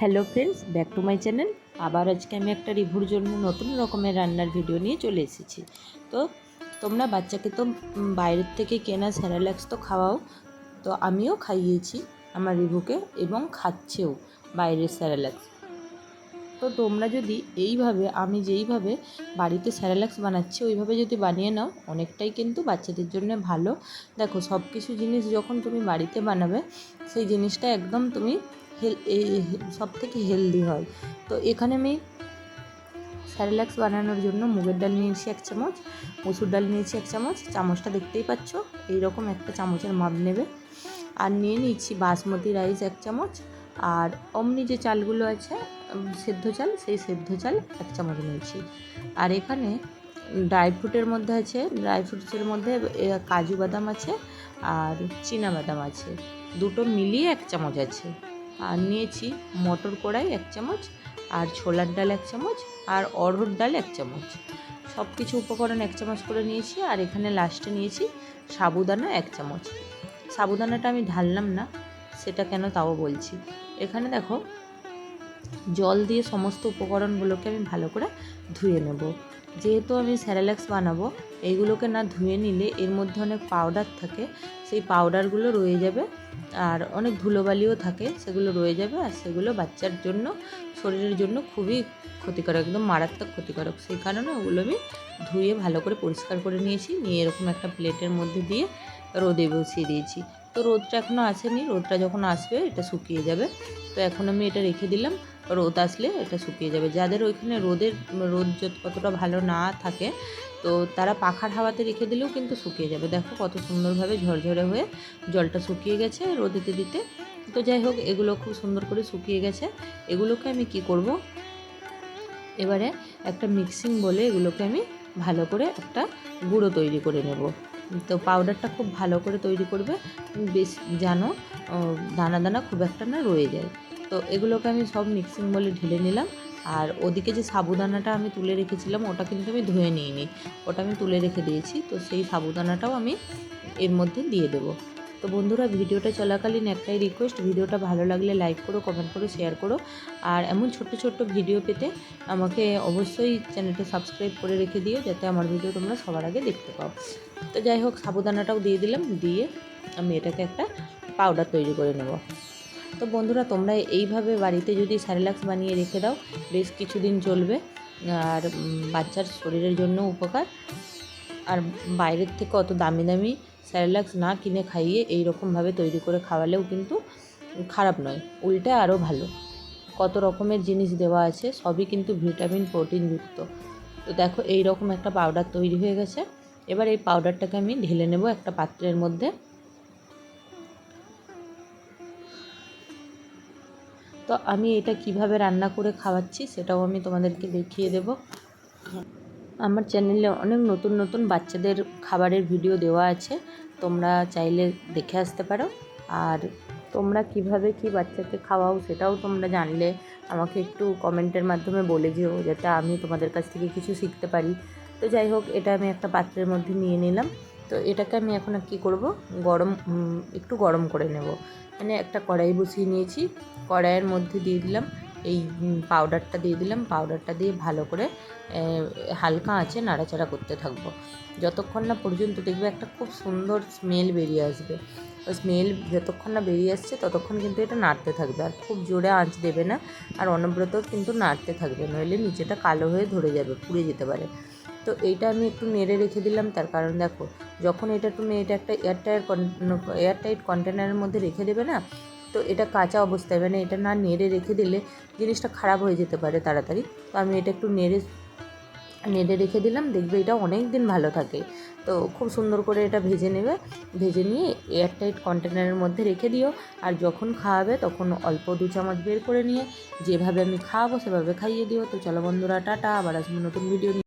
Hello friends, back to my channel. আবার আজকে আমি একটা রিভিউর জন্য নতুন রকমের রান্নার ভিডিও নিয়ে চলে এসেছি। তো তোমরা বাচ্চাকে তো বাইরের থেকে কেনা স্যারাল্যাক্স তো খাওয়াও, তো আমিও খাইয়েছি আমার রিভুকে এবং খাচ্ছেও বাইরের স্যারাল্যাক্স তো তোমরা যদি এইভাবে, আমি যেইভাবে বাড়িতে স্যারাল্যাক্স বানাচ্ছি, ওইভাবে যদি বানিয়ে নাও, অনেকটাই কিন্তু বাচ্চাদের জন্য ভালো। দেখো সব কিছু জিনিস যখন তুমি বাড়িতে বানাবে, সেই জিনিসটা একদম তুমি হেল সব থেকে হেলদি হয়। তো এখানে আমি স্যারেলাক্স বানানোর জন্য মুগের ডাল নিয়েছি এক চামচ, মসুর ডাল নিয়েছি এক চামচ, চামচটা দেখতেই পাচ্ছ, এইরকম একটা চামচের মাপ নেবে। আর নিয়ে নিচ্ছি বাসমতি রাইস এক চামচ, আর অমনি যে চালগুলো আছে সেদ্ধ চাল, সেই সেদ্ধ চাল এক চামচ নিয়েছি। আর এখানে ড্রাই ফ্রুটের মধ্যে আছে, ড্রাই ফ্রুটসের মধ্যে কাজু বাদাম আছে আর চীনা বাদাম আছে। দুটো মিলিয়ে এক চামচ আছে। আর নিয়েছি মটর কড়াই এক চামচ, আর ছোলার ডাল এক চামচ, আর অড়হর ডাল এক চামচ। সব কিছু উপকরণ এক চামচ করে নিয়েছি, আর এখানে লাস্টে নিয়েছি সাবুদানা এক চামচ। সাবুদানাটা আমি ঢাললাম না, সেটা কেন তাও বলছি। এখানে দেখো, জল দিয়ে সমস্ত উপকরণগুলোকে আমি ভালো করে ধুয়ে নেব। যেহেতু আমি স্যারালাক্স বানাবো, এইগুলোকে না ধুয়ে নিলে এর মধ্যে অনেক পাউডার থাকে, সেই পাউডারগুলো রয়ে যাবে আর অনেক ধুলোবালিও থাকে, সেগুলো রয়ে যাবে আর সেগুলো বাচ্চার জন্য, শরীরের জন্য খুবই ক্ষতিকারক, একদম মারাত্মক ক্ষতিকারক। সেই কারণে ওগুলো আমি ধুয়ে ভালো করে পরিষ্কার করে নিয়েছি, নিয়ে এরকম একটা প্লেটের মধ্যে দিয়ে রোদে বসিয়ে দিয়েছি। তো রোদটা এখনও আসেনি, রোদটা যখন আসবে এটা শুকিয়ে যাবে। তো এখন আমি এটা রেখে দিলাম রোদ আসলে এটা শুকিয়ে যাবে। যাদের ওইখানে রোদের, রোদ কতটা ভালো না থাকে, তো তারা পাখার হাওয়াতে রেখে দিলেও কিন্তু শুকিয়ে যাবে। দেখো কত সুন্দরভাবে ঝরঝরে হয়ে জলটা শুকিয়ে গেছে রোদেতে দিতে তো যাই হোক, এগুলো খুব সুন্দর করে শুকিয়ে গেছে। এগুলোকে আমি কি করব? এবারে একটা মিক্সিং বলে এগুলোকে আমি ভালো করে একটা গুঁড়ো তৈরি করে নেব। তো পাউডারটা খুব ভালো করে তৈরি করবে। বেশ যেন দানা দানা খুব একটা না রয়ে যায়। তো এগুলোকে আমি সব মিক্সিং বলে ঢেলে নিলাম। আর ওদিকে যে সাবুদানাটা আমি তুলে রেখেছিলাম, ওটা কিন্তু আমি ধুয়ে নিইনি। ওটা আমি তুলে রেখে দিয়েছি, তো সেই সাবুদানাটাও আমি এর মধ্যে দিয়ে দেবো। তো বন্ধুরা, ভিডিওটা চলাকালীন একটাই রিকোয়েস্ট ভিডিওটা ভালো লাগলে লাইক করো কমেন্ট করো শেয়ার করো। আর এমন ছোট্ট ছোট্ট ভিডিও পেতে আমাকে অবশ্যই চ্যানেলটা সাবস্ক্রাইব করে রেখে দিও, যাতে আমার ভিডিও তোমরা সবার আগে দেখতে পাও। তো যাই হোক, সাবুদানাটাও দিয়ে দিলাম, দিয়ে আমি এটাকে একটা পাউডার তৈরি করে নেব। তো বন্ধুরা, তোমরা এইভাবে বাড়িতে যদি স্যারেলাক্স বানিয়ে রেখে দাও, বেশ কিছুদিন চলবে। আর বাচ্চার শরীরের জন্য উপকার। আর বাইরের থেকে অত দামি দামি স্যারেলাক্স না কিনে খাইয়ে এই রকমভাবে তৈরি করে খাওয়ালেও কিন্তু খারাপ নয়, উল্টে আরও ভালো। কত রকমের জিনিস দেওয়া আছে, সবই কিন্তু ভিটামিন প্রোটিনযুক্ত তো দেখো এই রকম একটা পাউডার তৈরি হয়ে গেছে। এবার এই পাউডারটাকে আমি ঢেলে নেব একটা পাত্রের মধ্যে। তো আমি এটা কীভাবে রান্না করে খাওয়াচ্ছি সেটাও আমি তোমাদেরকে দেখিয়ে দেব। আমার চ্যানেলে অনেক নতুন নতুন বাচ্চাদের খাবারের ভিডিও দেওয়া আছে, তোমরা চাইলে দেখে আসতে পারো। আর তোমরা কীভাবে কি বাচ্চাকে খাওয়াও সেটাও তোমরা জানলে আমাকে একটু কমেন্টের মাধ্যমে বলে যেও, যাতে আমি তোমাদের কাছ থেকে কিছু শিখতে পারি। তো যাই হোক, এটা আমি একটা পাত্রের মধ্যে নিয়ে নিলাম। তো এটাকে আমি এখন কী করব? গরম একটু গরম করে নেব। মানে একটা কড়াই বসিয়ে নিয়েছি। কড়াইয়ের মধ্যে দিয়ে দিলাম এই পাউডারটা দিয়ে দিলাম। পাউডারটা দিয়ে ভালো করে হালকা আঁচে নাড়াচাড়া করতে থাকব। যতক্ষণ না পর্যন্ত দেখবে একটা খুব সুন্দর স্মেল বেরিয়ে আসবে। স্মেল যতক্ষণ না বেরিয়ে আসছে, ততক্ষণ কিন্তু এটা নাড়তে থাকবে। আর খুব জোরে আঁচ দেবে না। আর অনবরত কিন্তু নাড়তে থাকবে। নইলে নিচেটা কালো হয়ে ধরে যাবে, পুড়ে যেতে পারে। তো এইটা আমি একটু নেড়ে রেখে দিলাম, তার কারণ দেখো, যখন এটা তুমি এটা একটা এয়ারটাইট এয়ারটাইট কন্টেনারের মধ্যে রেখে দেবে না, তো এটা কাঁচা অবস্থায় মানে এটা না নেড়ে রেখে দিলে জিনিসটা খারাপ হয়ে যেতে পারে তাড়াতাড়ি। তো আমি এটা একটু নেড়ে নেড়ে রেখে দিলাম, দেখবে এটা অনেক দিন ভালো থাকে। তো খুব সুন্দর করে এটা ভেজে নেবে, ভেজে নিয়ে এয়ারটাইট কন্টেনারের মধ্যে রেখে দিও, আর যখন খাওয়াবে তখন অল্প দু চামচ বের করে নিয়ে, যেভাবে আমি খাওয়াবো সেভাবে খাইয়ে দিও। তো চলো বন্ধুরা, টাটা, আবার আসব নতুন ভিডিও